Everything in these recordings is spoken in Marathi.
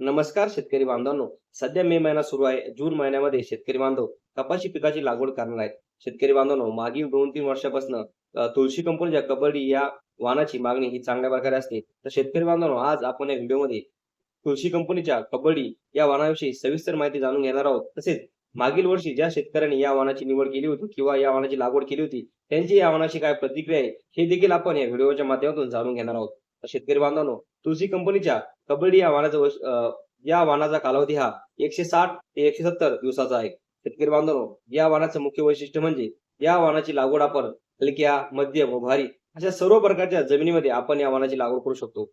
नमस्कार शेतकरी बांधवांनो. सध्या मे महिना सुरू आहे. जून महिन्यामध्ये शेतकरी बांधव कपाशी पिकाची लागवड करणार आहेत. शेतकरी बांधवांनो मागील दोन तीन वर्षापासून तुळशी कंपनीच्या कबड्डी या वाहनाची मागणी ही चांगल्या प्रकारे असते. तर शेतकरी बांधवांनो आज आपण या व्हिडिओमध्ये तुळशी कंपनीच्या कबड्डी या वाहनाविषयी सविस्तर माहिती जाणून घेणार आहोत. तसेच मागील वर्षी ज्या शेतकऱ्यांनी या वाहनाची निवड केली होती किंवा या वाहनाची लागवड केली होती त्यांची या वाहनाची काय प्रतिक्रिया आहे हे देखील आपण या व्हिडिओच्या माध्यमातून जाणून घेणार आहोत. शेतकरी बांधवांनो तुळशी कंपनीच्या कबड्डी या वाहनाचा या वाहनाचा कालावधी हा एकशे साठ ते एकशे सत्तर दिवसाचा आहे. शेतकरी बांधवांनो या वाहनाचं मुख्य वैशिष्ट्य म्हणजे या वाहनाची लागवड आपण हलक्या मध्यम व भारी अशा सर्व प्रकारच्या जमिनीमध्ये आपण या वाहनाची लागवड करू शकतो.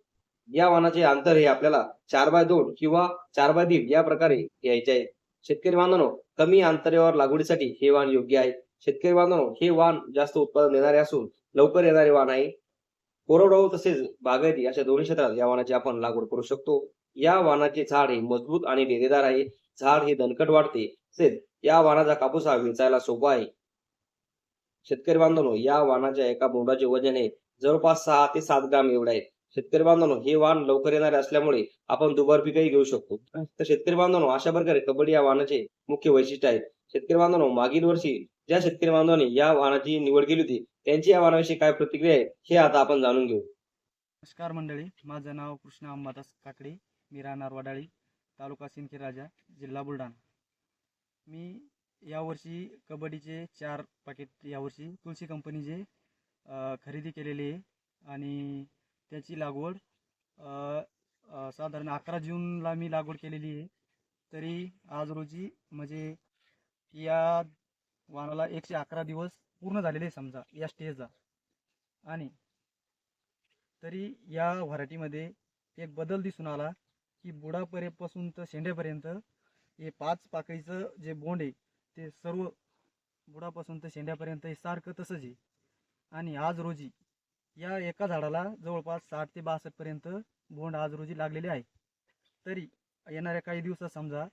या वाहनाचे अंतर हे आपल्याला चार बाय दोन किंवा चार बाय दीड या प्रकारे घ्यायचे आहे. शेतकरी बांधवांनो कमी अंतरावर लागवडीसाठी हे वाहन योग्य आहे. शेतकरी बांधवांनो हे वाहन जास्त उत्पादन देणारे असून लवकर येणारे वाहन आहे. कोरडवाहू तसेच बागायती अशा दोन्ही क्षेत्रात या वाहनाची आपण लागवड करू शकतो. या वाहनाचे झाड हे मजबूत आणि डेरेदार आहे. झाड हे दणकट वाढते. तसेच या वाहनाचा कापूस हा वेचायला सोपा आहे. शेतकरी बांधवांनो या वाहनाच्या एका बोंडाचे वजन हे जवळपास सहा ते सात ग्राम एवढे आहे. शेतकरी बांधवांनो हे वाहन लवकर येणारे असल्यामुळे आपण दुबार पिकही घेऊ शकतो. तर शेतकरी बांधवांनो अशा प्रकारे कबड्डी या वाहनाचे मुख्य वैशिष्ट्य आहेत शेतकरी बांधवांनो मागील वर्षी ज्या शेतकरी बांधवांनी या वाहनाची निवड केली होती त्यांची या काय प्रतिक्रिया आहे हे आता आपण जाणून घेऊ. नमस्कार मंडळी माझं नाव कृष्ण अंबादास काकडे मी राहणार वडाळी तालुका सिंदखेड राजा जिल्हा बुलढाणा. मी यावर्षी कबड्डीचे चार पाकिट यावर्षी तुळशी कंपनीचे खरेदी केलेली आहे आणि त्याची लागवड साधारण अकरा जूनला मी लागवड केलेली आहे. तरी आज रोजी म्हणजे या वानाला एकशे अकरा दिवस पूर्ण झालेलं आहे समजा या स्टेजला आणि तरी या व्हरायटीमध्ये एक बदल दिसून आला की बुडापर्यंतपासून तर शेंड्यापर्यंत हे पाच पाकळीचं जे बोंड आहे ते सर्व बुडापासून तर शेंड्यापर्यंत हे सारखं तसंच आहे. आणि आज रोजी या एका झाडाला जवळपास साठ ते बासष्टपर्यंत बोंड आज रोजी लागलेले आहे. तरी येणाऱ्या काही दिवसात समजा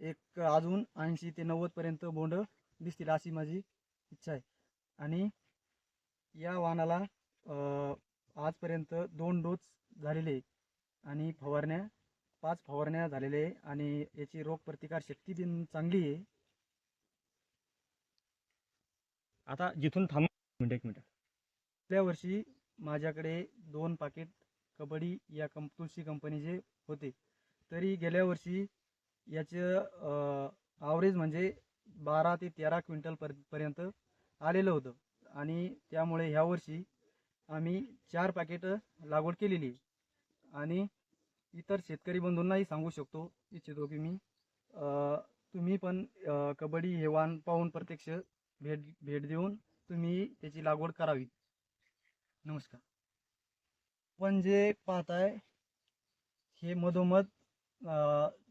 एक अजून ऐंशी ते नव्वदपर्यंत बोंड दिसतील अशी माझी इच्छा आहे. आणि या वाहनाला आजपर्यंत दोन डोस झालेले आणि फवारण्या पाच फवारण्या झालेल्या आहे आणि याची रोगप्रतिकार शक्ती दिन चांगली आहे. आता जिथून थांब मिनिट एक मिनिट. गेल्या वर्षी माझ्याकडे दोन पाकिट कबड्डी या कं तुळशी कंपनीचे होते. तरी गेल्या वर्षी याचं आवरेज म्हणजे बारा ते तेरा क्विंटल पर पर्यंत आलेलं होतं. आणि त्यामुळे ह्या वर्षी आम्ही चार पॅकेटं लागवड केलेली आहे. आणि इतर शेतकरी बंधूंनाही सांगू शकतो इच्छितो की मी तुम्ही पण कबड्डी हे वाण पाहून प्रत्यक्ष भेट भेट देऊन तुम्ही त्याची लागवड करावी. नमस्कार. पण जे पाहताय हे मधोमध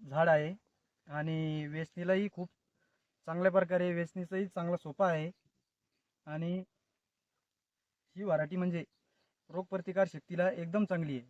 झाड आहे. आणि वेचणीलाही खूप चांगल्या प्रकारे वेचणीचाही चांगला सोपा आहे. आणि ही व्हरायटी म्हणजे रोगप्रतिकार शक्तीला एकदम चांगली आहे.